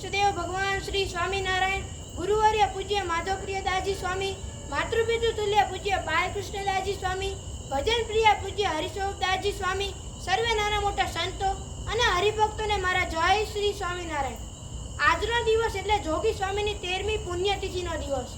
ઈષ્ટદેવ ભગવાન શ્રી સ્વામિનારાયણ ગુરુવર્ય પૂજ્ય માધવપ્રિય દાસજી સ્વામી, માતૃપિતુ તુલ્ય પૂજ્ય બાલકૃષ્ણ દાસજી સ્વામી ભજન પ્રિય પૂજ્ય હરિસ્વરૂપ દાસજી સ્વામી, સર્વે નાના મોટા સંતો અને હરિભક્તોને મારા જય શ્રી સ્વામિનારાયણ. આજનો દિવસ એટલે જોગી સ્વામીની તેરમી પુણ્યતિથિનો દિવસ.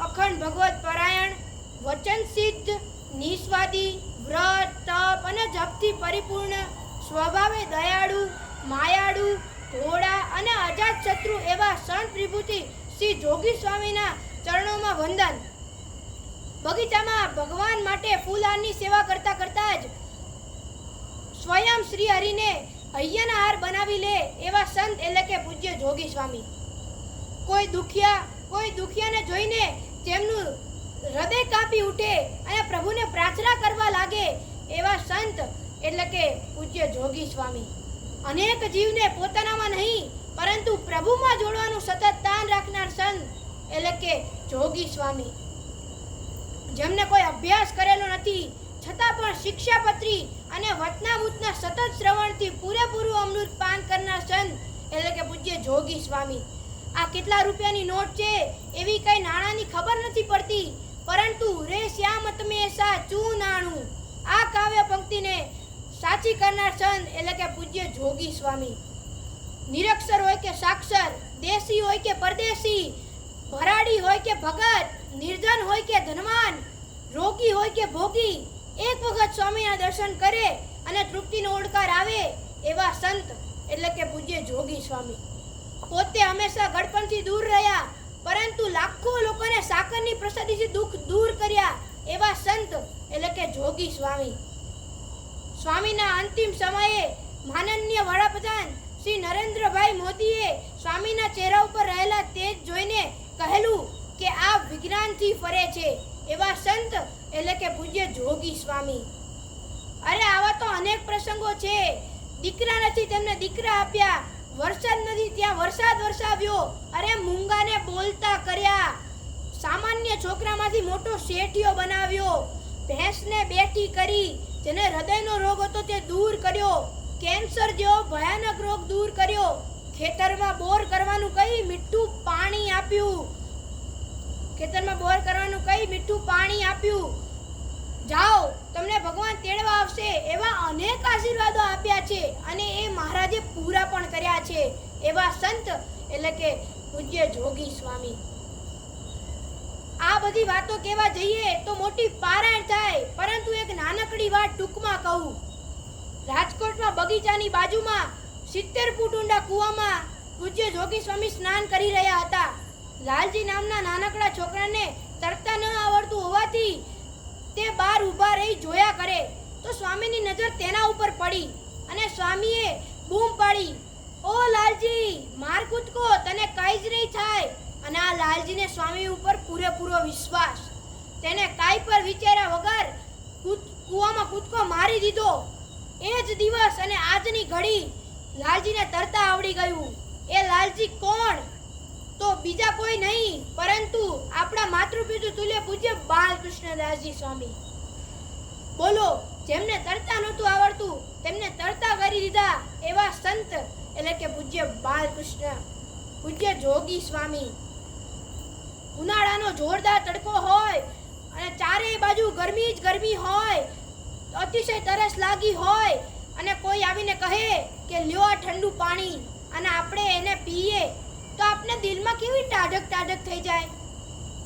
અખંડ ભગવત પરાયણ, વચન સિદ્ધ, નિસ્વાદી, વ્રત, તપ અને જપથી પરિપૂર્ણ, સ્વભાવે દયાળુ, માયાળુ ઘોડા અને અજાત શત્રુ એવા સંત વિભૂતિ શ્રી જોગી સ્વામીના ચરણોમાં વંદન. બગીચામાં ભગવાન માટે ફૂલહારની સેવા કરતા કરતા જ સ્વયં શ્રી હરિને હૈયાના હાર બનાવી લે એવા સંત એટલે કે પૂજ્ય જોગી સ્વામી. કોઈ દુખિયા, કોઈ દુખિયાને જોઈને તેમનું હૃદય કાપી ઉઠે અને પ્રભુને પ્રાર્થના કરવા લાગે એવા સંત એટલે કે પૂજ્ય જોગી સ્વામી. અનેક જીવને પોતાનામાં નહીં, પરંતુ પ્રભુમાં જોડવાનું સતત તાન રાખનાર સંત એટલે કે જોગી સ્વામી. જેમને કોઈ અભ્યાસ કરેલો નથી, છતાં પણ શિક્ષાપત્રી અને વચનામૃતના સતત શ્રવણથી પૂરેપૂરું અમૃત પાન કરનાર સંત એટલે કે પૂજ્ય જોગી સ્વામી. આ કેટલા રૂપિયાની નોટ છે, એવી કઈ નાણાંની ખબર નથી પડતી, પરંતુ રે શ્યામ તમે સા ચૂ નાણું. આ કાવ્ય પંક્તિને સાચી કરનાર સંત એટલે કે પૂજ્ય જોગી સ્વામી. નિરક્ષર હોય કે સાક્ષર, દેશી હોય કે પરદેશી, ભરાડી હોય કે ભગત, નિર્ધન હોય કે ધનવાન, રોગી હોય કે ભોગી, એક વખત સ્વામીના દર્શન કરે અને તૃપ્તિનો ઓડકાર આવે એવા સંત એટલે કે પૂજ્ય જોગી સ્વામી. પોતે હંમેશા ગડપણથી દૂર રહ્યા, પરંતુ લાખો લોકોને સાકરની પ્રસાદીથી દુઃખ દૂર કર્યા એવા સંત એટલે કે જોગી સ્વામી. સ્વામીના અંતિમ સમયે માનનીય વડાપ્રધાન શ્રી નરેન્દ્રભાઈ મોદીએ સ્વામીના ચહેરા ઉપર રહેલા તેજ જોઈને કહેલું કે આ વિજ્ઞાનથી ફરે છે એવા સંત એટલે કે પૂજ્ય જોગી સ્વામી. અરે આવા તો અનેક પ્રસંગો છે. દીકરા નથી, તેમને દીકરા આપ્યા. વરસાદ નથી, ત્યાં વરસાદ વરસાવ્યો. અરે મૂંગાને બોલતા કર્યા. સામાન્ય છોકરામાંથી મોટો શેઠિયો બનાવ્યો. ભેંસને બેઠી કરી. જેને હૃદયનો રોગ હતો તે દૂર કર્યો. કેન્સર જેવો ભયાનક રોગ દૂર કર્યો. ખેતરમાં બોર કરવાનું કહી મીઠું પાણી આપ્યું. ખેતરમાં બોર કરવાનું કહી મીઠું પાણી આપ્યું. જાઓ, તમને ભગવાન તેડવા આવશે, એવા અનેક આશીર્વાદો આપ્યા છે અને એ મહારાજે પૂરા પણ કર્યા છે. એવા સંત એટલે કે પૂજ્ય જોગી સ્વામી. આ બધી વાતો કહેવા જઈએ તો મોટી પારાયણ નાનકડી વાત ટૂંકમાં કહું. રાજકોટમાં બગીચાની બાજુમાં સિત્તેર ફૂટ ઊંડા કૂવામાં પૂજ્ય જોગી સ્વામી સ્નાન કરી રહ્યા હતા. લાલજી નામના નાનકડા છોકરાને તરતા ન આવડતું હોવાથી તે બહાર ઊભા રહી જોયા કરે. તો સ્વામીની નજર તેના ઉપર પડી અને સ્વામીએ બૂમ પાડી, ઓ લાલજી, માર કૂદકો, તને કઈ જ નહીં થાય. અને આ લાલજીને સ્વામી ઉપર પૂરેપૂરો વિશ્વાસ. તેને કાંઈ પર વિચાર્યા વગર કૂદ- કૂવામાં કૂદકો મારી દીધો. એ જ દિવસ અને આજની ઘડી લાલજીને તરતા આવડી ગયું. એ લાલજી કોણ? તો બીજા કોઈ નહીં, પરંતુ આપણા માતૃપિતુ તુલ્ય પૂજ્ય બાલકૃષ્ણદાસજી સ્વામી. બોલો, જેમને તરતા નહોતું આવડતું, તેમને તરતા કરી દીધા એવા સંત, એટલે કે પૂજ્ય બાલકૃષ્ણ, પૂજ્ય જોગી સ્વામી. ઉનાળાનો જોરદાર તડકો હોય બાજુ ગરમી જ ગરમી હોય, અતિશય તરસ લાગી હોય, અને કોઈ આવીને કહે કે લ્યો આ ઠંડુ પાણી અને આપણે એને પીએ, તો આપણે દિલમાં કેવી ટાઢક ટાઢક થઈ જાય?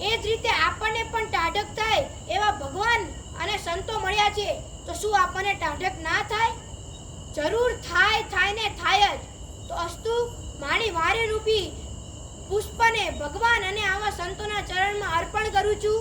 એ જ રીતે આપણને પણ ટાઢક થાય એવા ભગવાન અને સંતો મળ્યા છે, તો શું આપણને ટાઢક ના થાય? જરૂર થાય થાય ને થાય જ. તો અસ્તુ, મારી વારે રૂપી પુષ્પને ભગવાન અને આવા સંતોના ચરણમાં અર્પણ કરું છું.